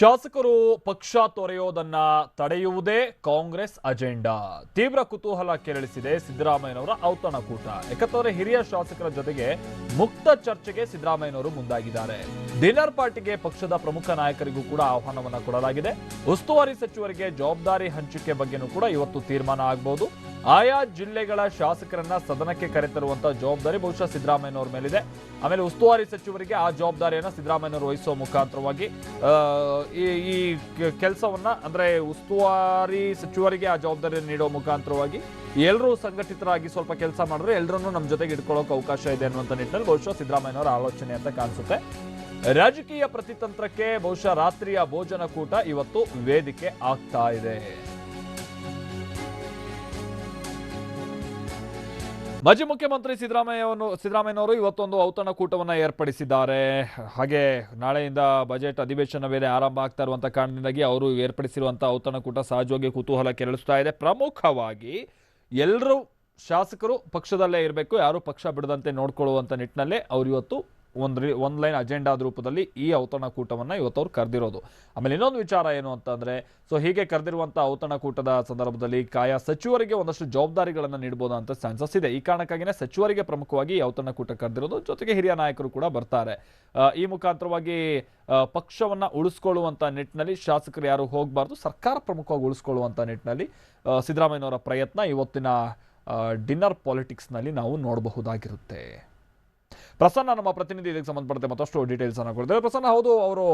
ಶಾಸಕರು ಪಕ್ಷ ತೊರೆಯೋದನ್ನ ತಡೆಯುವುದೇ ಕಾಂಗ್ರೆಸ್ ಅಜೆಂಡಾ. ತೀವ್ರ ಕುತೂಹಲ ಕೆರಳಿಸಿದೆ ಸಿದ್ದರಾಮಯ್ಯನವರ ಔತಣಕೂಟ ಯಾಕಂತಂದ್ರೆ ಹಿರಿಯ ಶಾಸಕರ ಜೊತೆಗೆ ಮುಕ್ತ ಚರ್ಚೆಗೆ ಸಿದ್ದರಾಮಯ್ಯನವರು ಮುಂದಾಗಿದ್ದಾರೆ. ಡಿನ್ನರ್ ಪಾರ್ಟಿಗೆ ಪಕ್ಷದ ಪ್ರಮುಖ ನಾಯಕರಿಗೂ ಕೂಡ ಆಹ್ವಾನವನ್ನ ಕೊಡಲಾಗಿದೆ. ಉಸ್ತುವಾರಿ ಸಚಿವರಿಗೆ ಜವಾಬ್ದಾರಿ ಹಂಚಿಕೆ ಬಗ್ಗೆನೂ ಕೂಡ ಇವತ್ತು ತೀರ್ಮಾನ ಆಗಬಹುದು ಆಯಾ ಜಿಲ್ಲೆಗಳ ಶಾಸಕರನ್ನ ಸದನಕ್ಕೆ ಕರೆತರುವಂತಹ ಜವಾಬ್ದಾರಿ ಬಹುಶಃ ಸಿದ್ದರಾಮಯ್ಯನವರ ಮೇಲಿದೆ. ಆಮೇಲೆ ಉಸ್ತುವಾರಿ ಸಚಿವರಿಗೆ ಆ ಜವಾಬ್ದಾರಿಯನ್ನ ಸಿದ್ದರಾಮಯ್ಯನವರು ವಹಿಸುವ ಮುಖಾಂತರವಾಗಿ ಈ ಕೆಲಸವನ್ನ ಅಂದ್ರೆ ಉಸ್ತುವಾರಿ ಸಚಿವರಿಗೆ ಆ ಜವಾಬ್ದಾರಿಯನ್ನು ನೀಡುವ ಮುಖಾಂತರವಾಗಿ ಎಲ್ಲರೂ ಸಂಘಟಿತರಾಗಿ ಸ್ವಲ್ಪ ಕೆಲಸ ಮಾಡಿದ್ರೆ ಎಲ್ಲರನ್ನೂ ನಮ್ಮ ಜೊತೆಗೆ ಇಟ್ಕೊಳ್ಳೋಕೆ ಅವಕಾಶ ಇದೆ ಅನ್ನುವಂಥ ನಿಟ್ಟಿನಲ್ಲಿ ಬಹುಶಃ ಸಿದ್ದರಾಮಯ್ಯನವರ ಆಲೋಚನೆ ಅಂತ ಕಾಣಿಸುತ್ತೆ. ರಾಜಕೀಯ ಪ್ರತಿತಂತ್ರಕ್ಕೆ ಬಹುಶಃ ರಾತ್ರಿಯ ಭೋಜನ ಕೂಟ ಇವತ್ತು ವೇದಿಕೆ ಆಗ್ತಾ ಇದೆ. ಮಾಜಿ ಮುಖ್ಯಮಂತ್ರಿ ಸಿದ್ದರಾಮಯ್ಯವನ್ನು ಸಿದ್ದರಾಮಯ್ಯನವರು ಇವತ್ತೊಂದು ಔತಣಕೂಟವನ್ನು ಏರ್ಪಡಿಸಿದ್ದಾರೆ. ಹಾಗೆ ನಾಳೆಯಿಂದ ಬಜೆಟ್ ಅಧಿವೇಶನ ಬೇರೆ ಆರಂಭ ಆಗ್ತಾ ಇರುವಂಥ ಕಾರಣದಿಂದಾಗಿ ಅವರು ಏರ್ಪಡಿಸಿರುವಂಥ ಔತಣಕೂಟ ಸಹಜವಾಗಿ ಕುತೂಹಲ ಕೆರಳಿಸ್ತಾ ಇದೆ. ಪ್ರಮುಖವಾಗಿ ಎಲ್ಲರೂ ಶಾಸಕರು ಪಕ್ಷದಲ್ಲೇ ಇರಬೇಕು, ಯಾರು ಪಕ್ಷ ಬಿಡದಂತೆ ನೋಡ್ಕೊಳ್ಳುವಂಥ ನಿಟ್ಟಿನಲ್ಲೇ ಅವರು ಇವತ್ತು ಒಂದು ಒಂದು ಲೈನ್ ಅಜೆಂಡಾದ ರೂಪದಲ್ಲಿ ಈ ಔತಣಕೂಟವನ್ನು ಇವತ್ತು ಅವ್ರು ಕರೆದಿರೋದು. ಆಮೇಲೆ ಇನ್ನೊಂದು ವಿಚಾರ ಏನು ಅಂತಂದರೆ, ಸೊ ಹೀಗೆ ಕರೆದಿರುವಂಥ ಔತಣಕೂಟದ ಸಂದರ್ಭದಲ್ಲಿ ಕಾಯ ಸಚಿವರಿಗೆ ಒಂದಷ್ಟು ಜವಾಬ್ದಾರಿಗಳನ್ನು ನೀಡಬಹುದು ಅಂತ ಚಾನ್ಸಸ್ ಇದೆ. ಈ ಕಾರಣಕ್ಕಾಗಿಯೇ ಸಚಿವರಿಗೆ ಪ್ರಮುಖವಾಗಿ ಈ ಔತಣಕೂಟ ಕರೆದಿರೋದು. ಜೊತೆಗೆ ಹಿರಿಯ ನಾಯಕರು ಕೂಡ ಬರ್ತಾರೆ. ಈ ಮುಖಾಂತರವಾಗಿ ಪಕ್ಷವನ್ನು ಉಳಿಸ್ಕೊಳ್ಳುವಂಥ ನಿಟ್ಟಿನಲ್ಲಿ ಶಾಸಕರು ಯಾರು ಹೋಗಬಾರ್ದು, ಸರ್ಕಾರ ಪ್ರಮುಖವಾಗಿ ಉಳಿಸ್ಕೊಳ್ಳುವಂಥ ನಿಟ್ಟಿನಲ್ಲಿ ಸಿದ್ದರಾಮಯ್ಯನವರ ಪ್ರಯತ್ನ ಇವತ್ತಿನ ಡಿನ್ನರ್ ಪಾಲಿಟಿಕ್ಸ್ನಲ್ಲಿ ನಾವು ನೋಡಬಹುದಾಗಿರುತ್ತೆ. ಪ್ರಸನ್ನ ನಮ್ಮ ಪ್ರತಿನಿಧಿ ಇದಕ್ಕೆ ಸಂಬಂಧಪಟ್ಟಂತೆ ಮತ್ತಷ್ಟು ಡೀಟೇಲ್ಸ್ ಅನ್ನು ಕೊಡ್ತಾರೆ ಪ್ರಸನ್ನ, ಹೌದು, ಅವರು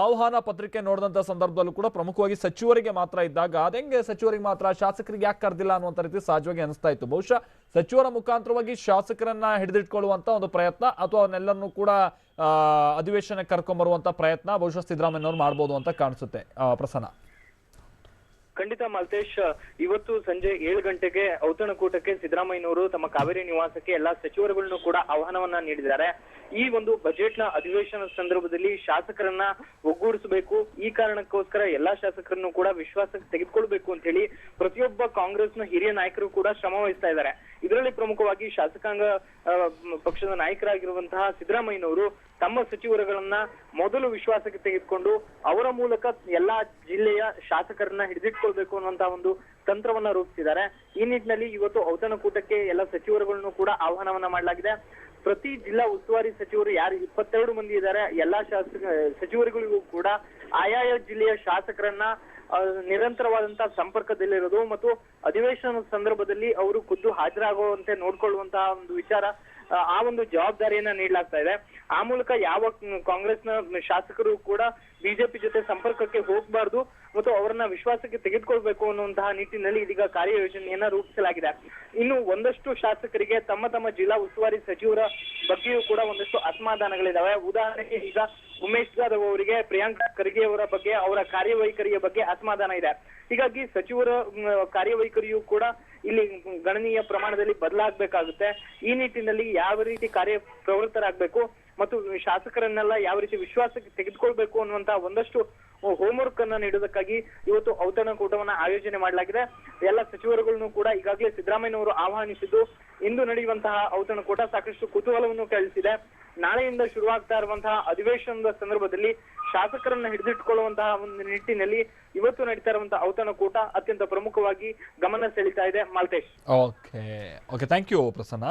ಆಹ್ವಾನ ಪತ್ರಿಕೆ ನೋಡಿದಂಥ ಸಂದರ್ಭದಲ್ಲೂ ಕೂಡ ಪ್ರಮುಖವಾಗಿ ಸಚಿವರಿಗೆ ಮಾತ್ರ ಇದ್ದಾಗ ಅದೆಂಗೆ ಸಚಿವರಿಗೆ ಮಾತ್ರ, ಶಾಸಕರಿಗೆ ಯಾಕೆ ಕರೆದಿಲ್ಲ ಅನ್ನುವಂಥ ರೀತಿ ಸಹಜವಾಗಿ ಅನಿಸ್ತಾ ಇತ್ತು. ಬಹುಶಃ ಸಚಿವರ ಮುಖಾಂತರವಾಗಿ ಶಾಸಕರನ್ನ ಹಿಡಿದಿಟ್ಕೊಳ್ಳುವಂತ ಒಂದು ಪ್ರಯತ್ನ, ಅಥವಾ ಅವನ್ನೆಲ್ಲರನ್ನೂ ಕೂಡ ಅಧಿವೇಶನಕ್ಕೆ ಕರ್ಕೊಂಬರುವಂತ ಪ್ರಯತ್ನ ಬಹುಶಃ ಸಿದ್ದರಾಮಯ್ಯನವರು ಮಾಡ್ಬೋದು ಅಂತ ಕಾಣಿಸುತ್ತೆ. ಪ್ರಸನ್ನ. ಖಂಡಿತ ಮಲ್ತೇಶ್, ಇವತ್ತು ಸಂಜೆ ಏಳು ಗಂಟೆಗೆ ಔತಣಕೂಟಕ್ಕೆ ಸಿದ್ದರಾಮಯ್ಯನವರು ತಮ್ಮ ಕಾವೇರಿ ನಿವಾಸಕ್ಕೆ ಎಲ್ಲಾ ಸಚಿವರುಗಳನ್ನು ಕೂಡ ಆಹ್ವಾನವನ್ನ ನೀಡಿದ್ದಾರೆ. ಈ ಒಂದು ಬಜೆಟ್ನ ಅಧಿವೇಶನ ಸಂದರ್ಭದಲ್ಲಿ ಶಾಸಕರನ್ನ ಒಗ್ಗೂಡಿಸಬೇಕು. ಈ ಕಾರಣಕ್ಕೋಸ್ಕರ ಎಲ್ಲಾ ಶಾಸಕರನ್ನು ಕೂಡ ವಿಶ್ವಾಸಕ್ಕೆ ತೆಗೆದುಕೊಳ್ಬೇಕು ಅಂತ ಹೇಳಿ ಪ್ರತಿಯೊಬ್ಬ ಕಾಂಗ್ರೆಸ್ನ ಹಿರಿಯ ನಾಯಕರು ಕೂಡ ಶ್ರಮ ವಹಿಸ್ತಾ ಇದ್ದಾರೆ. ಇದರಲ್ಲಿ ಪ್ರಮುಖವಾಗಿ ಶಾಸಕಾಂಗ ಪಕ್ಷದ ನಾಯಕರಾಗಿರುವಂತಹ ಸಿದ್ದರಾಮಯ್ಯನವರು ತಮ್ಮ ಸಚಿವರುಗಳನ್ನ ಮೊದಲು ವಿಶ್ವಾಸಕ್ಕೆ ತೆಗೆದುಕೊಂಡು ಅವರ ಮೂಲಕ ಎಲ್ಲಾ ಜಿಲ್ಲೆಯ ಶಾಸಕರನ್ನ ಹಿಡಿದಿಟ್ಕೊಳ್ಬೇಕು ಅನ್ನುವಂತ ಒಂದು ತಂತ್ರವನ್ನ ರೂಪಿಸಿದ್ದಾರೆ. ಈ ನಿಟ್ಟಿನಲ್ಲಿ ಇವತ್ತು ಔತಣಕೂಟಕ್ಕೆ ಎಲ್ಲ ಸಚಿವರುಗಳನ್ನು ಕೂಡ ಆಹ್ವಾನವನ್ನ ಮಾಡಲಾಗಿದೆ. ಪ್ರತಿ ಜಿಲ್ಲಾ ಉಸ್ತುವಾರಿ ಸಚಿವರು ಯಾರು ಇಪ್ಪತ್ತೆರಡು ಮಂದಿ ಇದ್ದಾರೆ, ಎಲ್ಲಾ ಶಾಸಕ, ಸಚಿವರುಗಳಿಗೂ ಕೂಡ ಆಯಾಯ ಜಿಲ್ಲೆಯ ಶಾಸಕರನ್ನ ನಿರಂತರವಾದಂತಹ ಸಂಪರ್ಕದಲ್ಲಿರೋದು ಮತ್ತು ಅಧಿವೇಶನದ ಸಂದರ್ಭದಲ್ಲಿ ಅವರು ಖುದ್ದು ಹಾಜರಾಗುವಂತೆ ನೋಡ್ಕೊಳ್ಳುವಂತಹ ಒಂದು ವಿಚಾರ ಆ, ಒಂದು ಜವಾಬ್ದಾರಿಯನ್ನ ನೀಡಲಾಗ್ತಾ ಇದೆ. ಆ ಮೂಲಕ ಯಾವ ಕಾಂಗ್ರೆಸ್ನ ಶಾಸಕರು ಕೂಡ ಬಿಜೆಪಿ ಜೊತೆ ಸಂಪರ್ಕಕ್ಕೆ ಹೋಗಬಾರ್ದು ಮತ್ತು ಅವರನ್ನ ವಿಶ್ವಾಸಕ್ಕೆ ತೆಗೆದುಕೊಳ್ಬೇಕು ಅನ್ನುವಂತಹ ನಿಟ್ಟಿನಲ್ಲಿ ಇದೀಗ ಕಾರ್ಯಯೋಜನೆಯನ್ನ ರೂಪಿಸಲಾಗಿದೆ. ಇನ್ನು ಒಂದಷ್ಟು ಶಾಸಕರಿಗೆ ತಮ್ಮ ತಮ್ಮ ಜಿಲ್ಲಾ ಉಸ್ತುವಾರಿ ಸಚಿವರ ಬಗ್ಗೆಯೂ ಕೂಡ ಒಂದಷ್ಟು ಅಸಮಾಧಾನಗಳಿದಾವೆ. ಉದಾಹರಣೆಗೆ ಈಗ ಉಮೇಶ್ ಜಾಧವ್ ಅವರಿಗೆ ಪ್ರಿಯಾಂಕ್ ಖರ್ಗೆ ಅವರ ಬಗ್ಗೆ ಅವರ ಕಾರ್ಯವೈಖರಿಯ ಬಗ್ಗೆ ಅಸಮಾಧಾನ ಇದೆ. ಹೀಗಾಗಿ ಸಚಿವರ ಕಾರ್ಯವೈಖರಿಯೂ ಕೂಡ ಇಲ್ಲಿ ಗಣನೀಯ ಪ್ರಮಾಣದಲ್ಲಿ ಬದಲಾಗಬೇಕಾಗುತ್ತೆ. ಈ ನಿಟ್ಟಿನಲ್ಲಿ ಯಾವ ರೀತಿ ಕಾರ್ಯ ಪ್ರವೃತ್ತರಾಗಬೇಕು ಮತ್ತು ಶಾಸಕರನ್ನೆಲ್ಲ ಯಾವ ರೀತಿ ವಿಶ್ವಾಸಕ್ಕೆ ತೆಗೆದುಕೊಳ್ಬೇಕು ಅನ್ನುವಂತಹ ಒಂದಷ್ಟು ಹೋಮ್ವರ್ಕ್ ಅನ್ನ ನೀಡುವುದಕ್ಕಾಗಿ ಇವತ್ತು ಔತಣಕೂಟವನ್ನ ಆಯೋಜನೆ ಮಾಡಲಾಗಿದೆ. ಎಲ್ಲ ಸಚಿವರುಗಳನ್ನು ಕೂಡ ಈಗಾಗಲೇ ಸಿದ್ದರಾಮಯ್ಯನವರು ಆಹ್ವಾನಿಸಿದ್ದು, ಇಂದು ನಡೆಯುವಂತಹ ಔತಣಕೂಟ ಸಾಕಷ್ಟು ಕುತೂಹಲವನ್ನು ಕಳಿಸಿದೆ ನಾಳೆಯಿಂದ ಶುರುವಾಗ್ತಾ ಇರುವಂತಹ ಅಧಿವೇಶನದ ಸಂದರ್ಭದಲ್ಲಿ ಶಾಸಕರನ್ನ ಹಿಡಿದಿಟ್ಟುಕೊಳ್ಳುವಂತಹ ಒಂದು ನಿಟ್ಟಿನಲ್ಲಿ ಇವತ್ತು ನಡೀತಾ ಇರುವಂತಹ ಔತಣಕೂಟ ಅತ್ಯಂತ ಪ್ರಮುಖವಾಗಿ ಗಮನ ಸೆಳೀತಾ ಇದೆ. Malthesh. Okay okay thank you Prasanna.